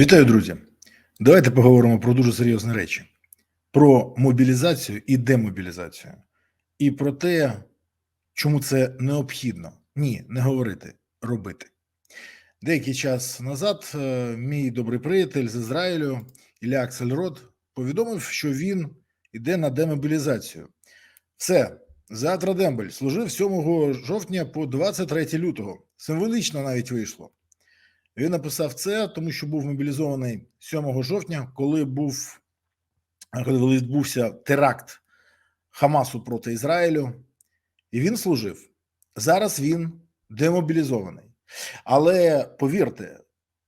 Вітаю, друзі. Давайте поговоримо про дуже серйозні речі: про мобілізацію і демобілізацію, і про те, чому це необхідно. Ні, не говорити, робити. Деякий час назад е, мій добрий приятель з Ізраїлю Ілля Аксельрод повідомив, що він йде на демобілізацію. Все, завтра дембель служив 7 жовтня по 23 лютого. Символічно навіть вийшло. Він написав це, тому що був мобілізований 7 жовтня, коли був коли відбувся теракт Хамасу проти Ізраїлю, і він служив. Зараз він демобілізований. Але повірте,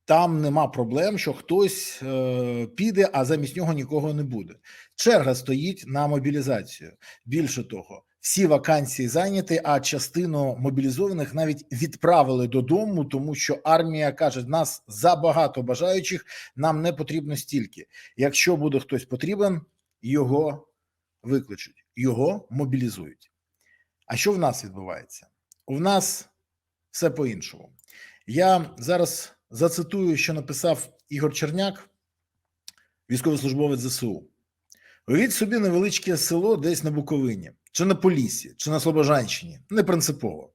там нема проблем, що хтось е, піде, а замість нього нікого не буде. Черга стоїть на мобілізацію. Більше того, всі вакансії зайняті, а частину мобілізованих навіть відправили додому, тому що армія каже: нас забагато бажаючих, нам не потрібно стільки. Якщо буде хтось потрібен, його викличуть, його мобілізують. А що в нас відбувається? У нас все по-іншому. Я зараз зацитую, що написав Ігор Черняк, військовослужбовець ЗСУ. Уявіть собі невеличке село десь на Буковині, чи на Поліссі, чи на Слобожанщині, не принципово.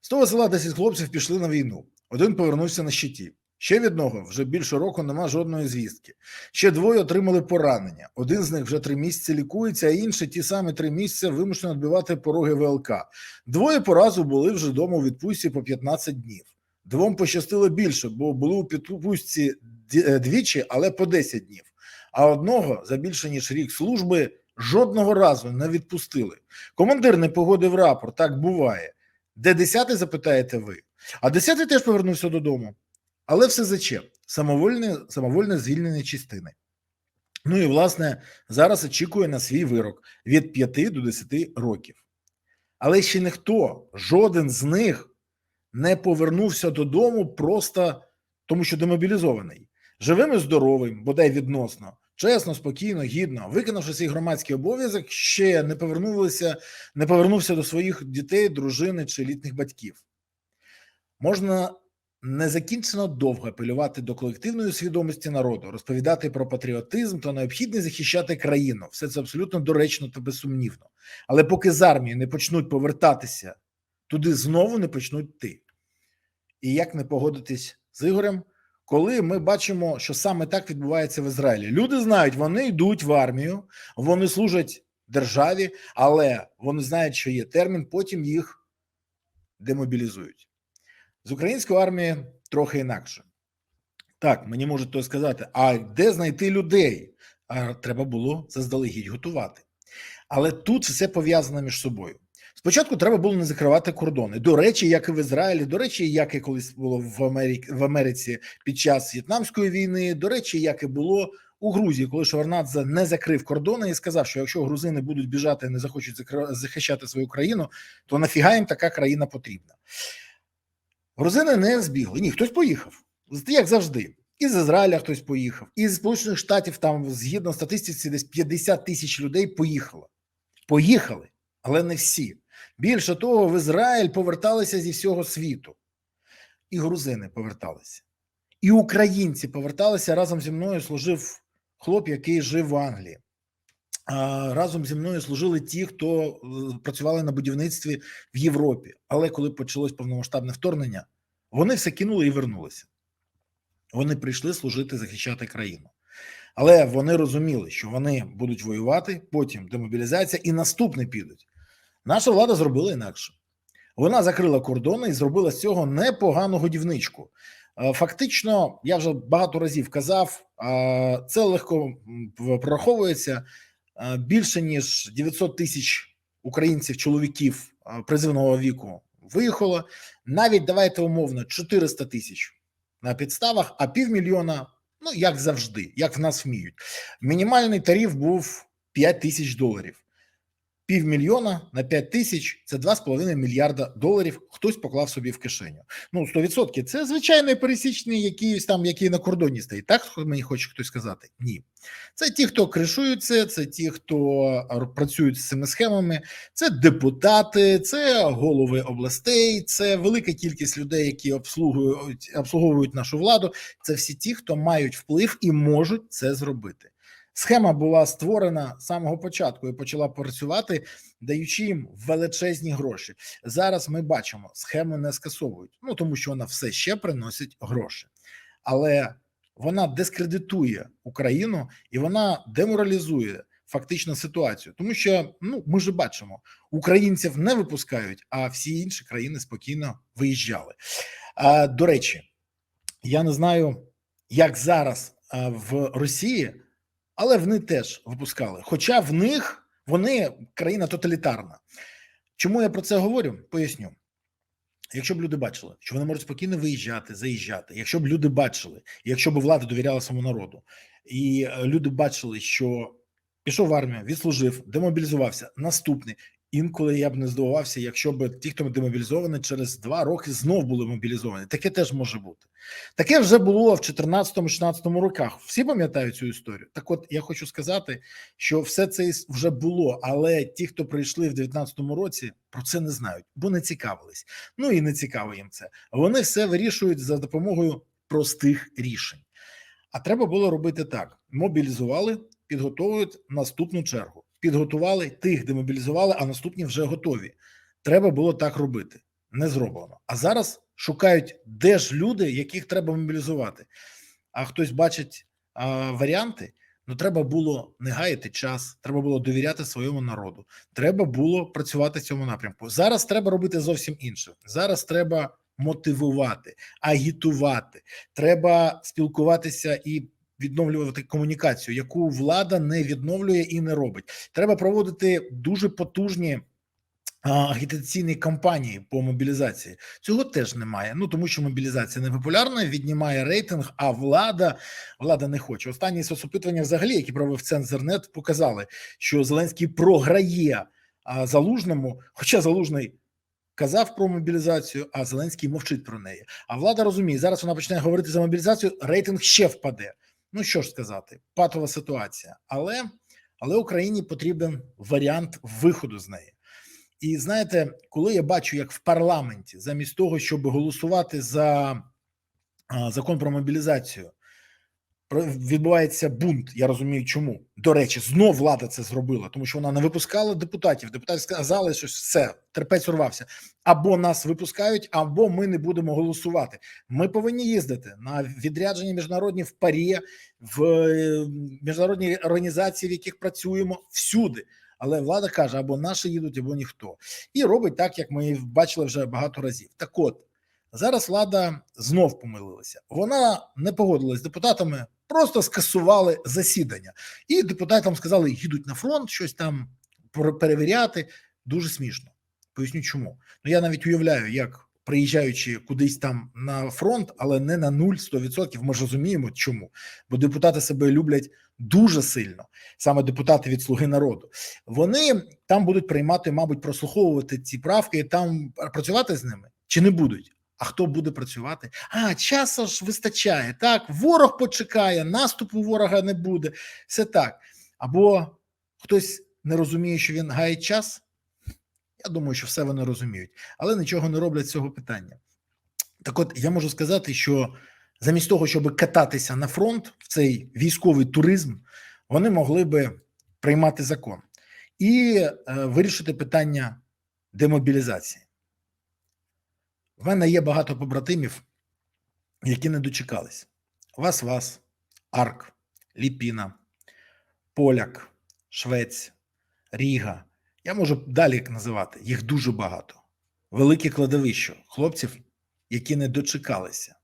З того села 10 хлопців пішли на війну. Один повернувся на щиті. Ще від одного вже більше року нема жодної звістки. Ще двоє отримали поранення. Один з них вже три місяці лікується, а інший ті самі три місяці вимушено відбивати пороги ВЛК. Двоє по разу були вже вдома у відпустці по 15 днів. Двом пощастило більше, бо були у підпустці двічі, але по 10 днів. А одного за більше ніж рік служби жодного разу не відпустили. Командир не погодив рапорт, так буває. Де десятий, запитаєте ви? А десятий теж повернувся додому. Але все зачем? Самовольне, самовольне звільнення частини. Ну і власне зараз очікує на свій вирок від 5 до 10 років. Але ще ніхто, жоден з них не повернувся додому просто тому, що демобілізований. Живим і здоровим, бодай відносно, чесно, спокійно, гідно, виконавши свій громадський обов'язок, ще не повернулися, не повернувся до своїх дітей, дружини чи літніх батьків. Можна незакінчено довго апелювати до колективної свідомості народу, розповідати про патріотизм та необхідність захищати країну. Все це абсолютно доречно та безсумнівно. Але поки з армії не почнуть повертатися туди знову не почнуть йти. І як не погодитись з Ігорем, коли ми бачимо, що саме так відбувається в Ізраїлі. Люди знають, вони йдуть в армію, вони служать державі, але вони знають, що є термін, потім їх демобілізують. З української армії трохи інакше. Так, мені можуть то сказати, а де знайти людей? А треба було заздалегідь готувати. Але тут все пов'язано між собою. Спочатку треба було не закривати кордони. До речі, як і в Ізраїлі, до речі, як і колись було в Америці в Америці під час В'єтнамської війни. До речі, як і було у Грузії, коли Шеварнадзе не закрив кордони і сказав, що якщо грузини будуть біжати і не захочуть захищати свою країну, то нафіга їм така країна потрібна. Грузини не збігли. Ні, хтось поїхав. Як завжди. Із Ізраїля хтось поїхав, із Сполучених Штатів, там, згідно статистиці, десь 50 тисяч людей поїхало. Поїхали, але не всі. Більше того, в Ізраїль поверталися зі всього світу, і грузини поверталися, і українці поверталися разом зі мною. Служив хлоп, який жив в Англії. Разом зі мною служили ті, хто е, працювали на будівництві в Європі. Але коли почалось повномасштабне вторгнення, вони все кинули і вернулися. Вони прийшли служити, захищати країну. Але вони розуміли, що вони будуть воювати, потім демобілізація, і наступне підуть. Наша влада зробила інакше. Вона закрила кордони і зробила з цього непогану годівничку. Фактично, я вже багато разів казав, це легко прораховується. Більше ніж 900 тисяч українців, чоловіків призивного віку виїхало. Навіть давайте умовно 400 тисяч на підставах, а півмільйона, ну як завжди, як в нас вміють. Мінімальний тариф був 5 тисяч доларів. Півмільйона на 5 тисяч це 2,5 мільярда доларів. Хтось поклав собі в кишеню. Ну 100% це звичайний пересічний, якийсь там, який на кордоні стоїть. Так мені хоче хтось сказати? Ні, це ті, хто кришуються, це ті, хто працюють з цими схемами. Це депутати, це голови областей, це велика кількість людей, які обслуговують обслуговують нашу владу. Це всі ті, хто мають вплив і можуть це зробити. Схема була створена з самого початку і почала працювати, даючи їм величезні гроші. Зараз ми бачимо, схему не скасовують, ну тому що вона все ще приносить гроші, але вона дискредитує Україну і вона деморалізує фактично ситуацію, тому що ну ми ж бачимо, українців не випускають, а всі інші країни спокійно виїжджали. А, До речі, я не знаю, як зараз в Росії але вони теж випускали. Хоча в них вони країна тоталітарна. Чому я про це говорю? Поясню. Якщо б люди бачили, що вони можуть спокійно виїжджати, заїжджати, якщо б люди бачили, якщо б влада довіряла своєму народу, і е, люди бачили, що пішов в армію, відслужив, демобілізувався, наступний. Інколи я б не здивувався, якщо б ті, хто демобілізовані, через два роки знов були мобілізовані. Таке теж може бути. Таке вже було в 14-16 роках. Всі пам'ятають цю історію. Так, от я хочу сказати, що все це вже було, але ті, хто прийшли в 19-му році, про це не знають, бо не цікавились. Ну і не цікаво їм це. Вони все вирішують за допомогою простих рішень. А треба було робити так: мобілізували, підготовують наступну чергу. Підготували тих, демобілізували, а наступні вже готові. Треба було так робити. Не зроблено. А зараз шукають, де ж люди, яких треба мобілізувати. А хтось бачить а, варіанти. Ну, треба було не гаяти час, треба було довіряти своєму народу. Треба було працювати в цьому напрямку. Зараз треба робити зовсім інше. Зараз треба мотивувати, агітувати. Треба спілкуватися і відновлювати комунікацію, яку влада не відновлює і не робить. Треба проводити дуже потужні. Агітаційні кампанії по мобілізації цього теж немає. Ну тому що мобілізація не популярна, віднімає рейтинг, а влада влада не хоче. Останні соцопитування, взагалі, які провів цензернет, показали, що Зеленський програє а, залужному, хоча залужний казав про мобілізацію, а Зеленський мовчить про неї. А влада розуміє, зараз вона почне говорити за мобілізацію. Рейтинг ще впаде. Ну що ж сказати, патова ситуація, але але Україні потрібен варіант виходу з неї. І знаєте, коли я бачу, як в парламенті, замість того, щоб голосувати за закон про мобілізацію, відбувається бунт. Я розумію, чому до речі, знов влада це зробила, тому що вона не випускала депутатів. Депутати сказали, що все терпець урвався. Або нас випускають, або ми не будемо голосувати. Ми повинні їздити на відрядження міжнародні в парі, в е, міжнародні організації, в яких працюємо всюди. Але влада каже: або наші їдуть, або ніхто, і робить так, як ми бачили вже багато разів. Так, от зараз влада знов помилилася. Вона не погодилась з депутатами просто скасували засідання, і депутатам сказали, їдуть на фронт, щось там перевіряти. Дуже смішно. Поясню, чому ну я навіть уявляю, як приїжджаючи кудись там на фронт, але не на 0-100%, Ми ж розуміємо, чому, бо депутати себе люблять дуже сильно, саме депутати від Слуги народу. Вони там будуть приймати, мабуть, прослуховувати ці правки там працювати з ними чи не будуть. А хто буде працювати? А часу ж вистачає. Так, ворог почекає, наступу ворога не буде. Все так. Або хтось не розуміє, що він гає час. Я думаю, що все вони розуміють, але нічого не роблять з цього питання. Так, от я можу сказати, що замість того, щоб кататися на фронт в цей військовий туризм, вони могли би приймати закон і е, вирішити питання демобілізації. В мене є багато побратимів, які не дочекались. Вас, вас, Арк, Ліпіна, Поляк, Швець, Ріга. Я можу далі називати, їх дуже багато. Велике кладовище хлопців, які не дочекалися.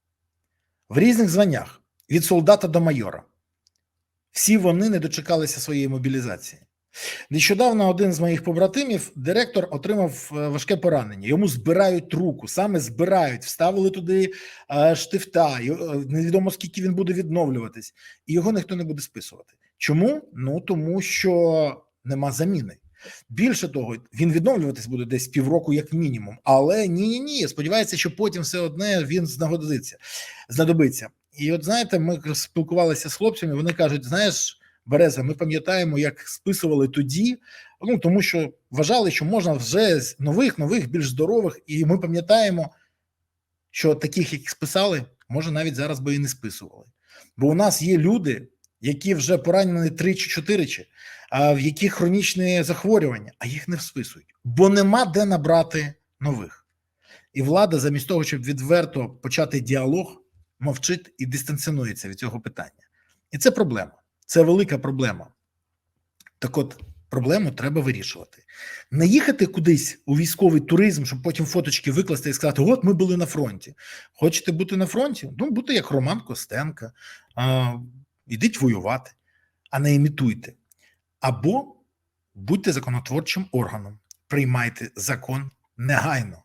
В різних званнях від солдата до майора. Всі вони не дочекалися своєї мобілізації. Нещодавно один з моїх побратимів, директор, отримав е, важке поранення. Йому збирають руку, саме збирають, вставили туди е, штифта. Е, невідомо скільки він буде відновлюватись, і його ніхто не буде списувати. Чому? Ну тому що нема заміни. Більше того, він відновлюватись буде десь півроку, як мінімум. Але ні, ні, ні. Сподівається, що потім все одне він знагодиться, знадобиться. І от знаєте, ми спілкувалися з хлопцями. Вони кажуть: знаєш, Береза, ми пам'ятаємо, як списували тоді. Ну тому що вважали, що можна вже з нових, нових, більш здорових, і ми пам'ятаємо, що таких, як списали, може навіть зараз би і не списували. Бо у нас є люди, які вже поранені три чи чотири, а в яких хронічні захворювання, а їх не списують, бо нема де набрати нових. І влада, замість того, щоб відверто почати діалог, мовчить і дистанціонується від цього питання. І це проблема. Це велика проблема. Так от проблему треба вирішувати. Не їхати кудись у військовий туризм, щоб потім фоточки викласти і сказати: От ми були на фронті. Хочете бути на фронті? Ну, будьте як Роман Костенка, а, ідіть воювати, а не імітуйте. Або будьте законотворчим органом, приймайте закон негайно.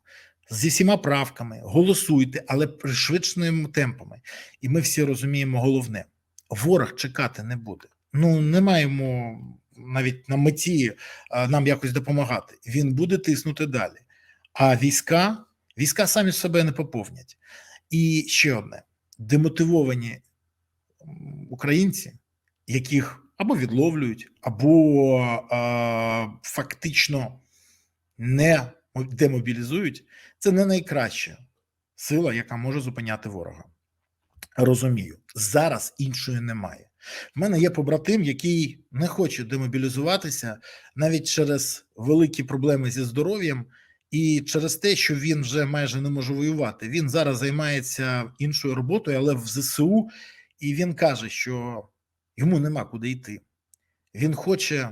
Зі всіма правками, голосуйте, але пришвидшеними темпами. І ми всі розуміємо головне: ворог чекати не буде. Ну не маємо навіть на меті нам якось допомагати. Він буде тиснути далі. А війська війська самі себе не поповнять. І ще одне: демотивовані українці, яких або відловлюють, або а, фактично не демобілізують, це не найкраща сила, яка може зупиняти ворога. Розумію, зараз іншої немає. В мене є побратим, який не хоче демобілізуватися навіть через великі проблеми зі здоров'ям і через те, що він вже майже не може воювати. Він зараз займається іншою роботою, але в ЗСУ, і він каже, що йому нема куди йти. Він хоче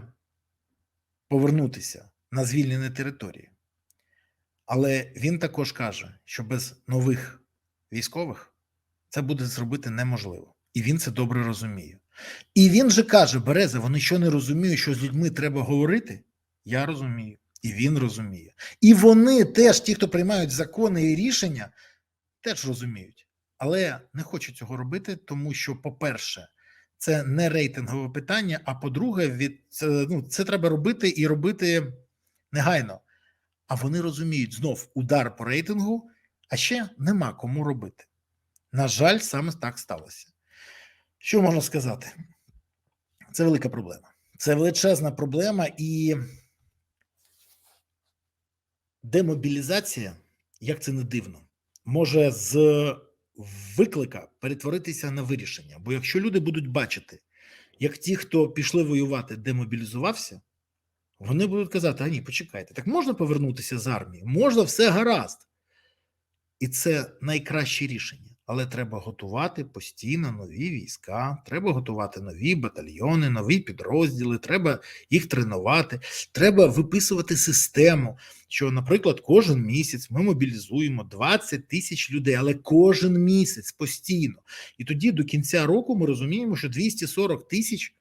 повернутися на звільнені території. Але він також каже, що без нових військових це буде зробити неможливо. І він це добре розуміє. І він же каже: Береза, вони що не розуміють, що з людьми треба говорити? Я розумію, і він розуміє. І вони теж, ті, хто приймають закони і рішення, теж розуміють, але не хочуть цього робити, тому що, по-перше, це не рейтингове питання. А по-друге, від ну, це треба робити і робити негайно. А вони розуміють знов удар по рейтингу, а ще нема кому робити. На жаль, саме так сталося. Що можна сказати? Це велика проблема. Це величезна проблема і демобілізація, як це не дивно, може з виклика перетворитися на вирішення. Бо якщо люди будуть бачити, як ті, хто пішли воювати, демобілізувався, вони будуть казати: а ні, почекайте, так можна повернутися з армії, можна все гаразд. І це найкраще рішення. Але треба готувати постійно нові війська, треба готувати нові батальйони, нові підрозділи, треба їх тренувати, треба виписувати систему. Що, наприклад, кожен місяць ми мобілізуємо 20 тисяч людей, але кожен місяць постійно. І тоді до кінця року ми розуміємо, що 240 тисяч,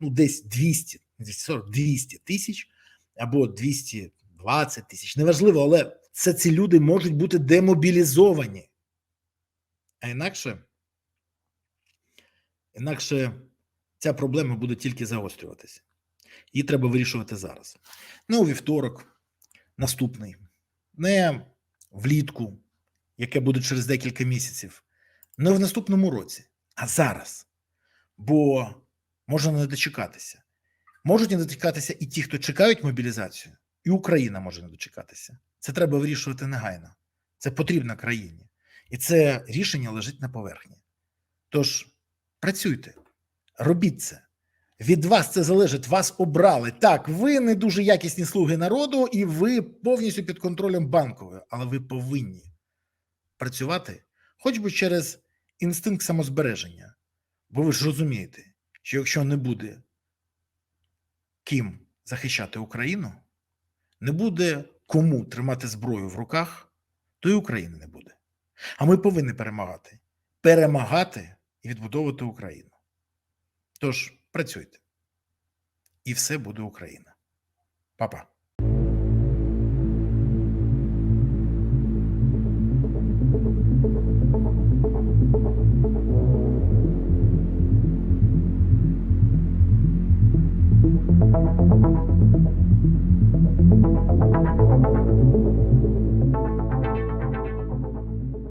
ну десь 200, 240, 200 тисяч або 220 тисяч, неважливо, але це ці люди можуть бути демобілізовані. А інакше, інакше ця проблема буде тільки загострюватися. Її треба вирішувати зараз. Не у вівторок, наступний, не влітку, яке буде через декілька місяців, не в наступному році, а зараз. Бо можна не дочекатися. Можуть не дочекатися і ті, хто чекають мобілізацію, і Україна може не дочекатися. Це треба вирішувати негайно. Це потрібно країні. І це рішення лежить на поверхні. Тож працюйте, робіть це. Від вас це залежить, вас обрали. Так, ви не дуже якісні слуги народу, і ви повністю під контролем банкової, але ви повинні працювати хоч би через інстинкт самозбереження. Бо ви ж розумієте, що якщо не буде ким захищати Україну, не буде кому тримати зброю в руках, то й України не буде. А ми повинні перемагати, перемагати і відбудовувати Україну. Тож працюйте, і все буде Україна. Па-па.